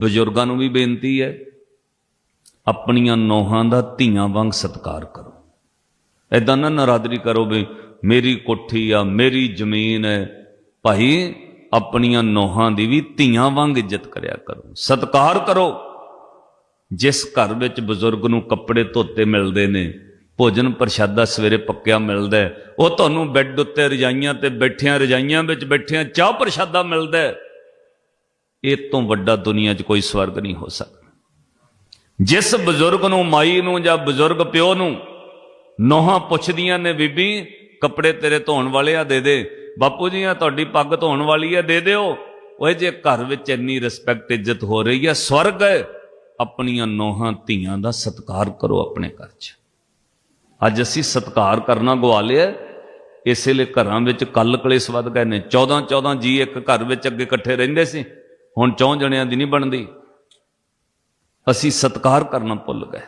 ਬਜ਼ੁਰਗਾਂ ਨੂੰ ਵੀ ਬੇਨਤੀ ਹੈ, ਆਪਣੀਆਂ ਨੋਹਾਂ ਦਾ ਧੀਆਂ ਵਾਂਗ ਸਤਿਕਾਰ ਕਰੋ। ਐਦਾਂ ਨਾ ਨਰਾਦਰੀ ਕਰੋ ਵੀ ਮੇਰੀ ਕੋਠੀ ਆ, ਮੇਰੀ ਜ਼ਮੀਨ ਹੈ, ਭਾਈ ਆਪਣੀਆਂ ਨੋਹਾਂ ਦੀ ਵੀ ਧੀਆਂ ਵਾਂਗ ਇੱਜ਼ਤ ਕਰਿਆ ਕਰੋ। ਸਤਿਕਾਰ ਕਰੋ। ਜਿਸ ਘਰ ਵਿੱਚ ਬਜ਼ੁਰਗ ਨੂੰ ਕੱਪੜੇ ਧੋਤੇ ਮਿਲਦੇ ਨੇ, ਭੋਜਨ ਪ੍ਰਸ਼ਾਦਾ ਸਵੇਰੇ ਪੱਕਿਆ ਮਿਲਦਾ ਉਹ ਤੁਹਾਨੂੰ ਬੈੱਡ ਉੱਤੇ ਰਜਾਈਆਂ ਤੇ ਬੈਠਿਆਂ ਰਜਾਈਆਂ ਵਿੱਚ ਬੈਠਿਆਂ ਚਾਹ ਪ੍ਰਸ਼ਾਦਾ ਮਿਲਦਾ ਇਹ ਤੋਂ ਵੱਡਾ ਦੁਨੀਆ 'ਚ ਕੋਈ ਸਵਰਗ ਨਹੀਂ ਹੋ ਸਕਦਾ। ਜਿਸ ਬਜ਼ੁਰਗ ਨੂੰ, ਮਾਈ ਨੂੰ ਜਾਂ ਬਜ਼ੁਰਗ ਪਿਓ ਨੂੰ ਨੋਹਾਂ ਪੁੱਛਦੀਆਂ ਨੇ, ਬੀਬੀ, ਕੱਪੜੇ ਤੇਰੇ ਧੋਣ ਵਾਲੇ ਆ, ਦੇ ਦੇ। ਬਾਪੂ ਜੀ ਆ ਤੁਹਾਡੀ ਪੱਗ ਧੋਣ ਵਾਲੀ ਆ, ਦੇ ਦਿਓ। ਓਏ ਜੇ ਘਰ ਵਿੱਚ ਇੰਨੀ ਰਿਸਪੈਕਟ ਇੱਜ਼ਤ ਹੋ ਰਹੀ ਹੈ ਸਵਰਗ ਆਪਣੀਆਂ ਨੋਹਾਂ ਧੀਆਂ ਦਾ ਸਤਿਕਾਰ ਕਰੋ ਆਪਣੇ ਘਰ 'ਚ। ਅੱਜ ਅਸੀਂ ਸਤਿਕਾਰ ਕਰਨਾ ਗਵਾ ਲਿਆ ਇਸੇ ਲਈ ਘਰਾਂ ਵਿੱਚ ਕੱਲ ਕਲੇਸ਼ ਵੱਧ ਗਏ ਨੇ। 14 14 ਜੀ ਇੱਕ ਘਰ ਵਿੱਚ ਅੱਗੇ ਇਕੱਠੇ ਰਹਿੰਦੇ ਸੀ। ਹੁਣ ਚੌਂ ਜਣਿਆਂ ਦੀ ਨਹੀਂ ਬਣਦੀ। ਅਸੀਂ ਸਤਿਕਾਰ ਕਰਨਾ ਭੁੱਲ ਗਏ।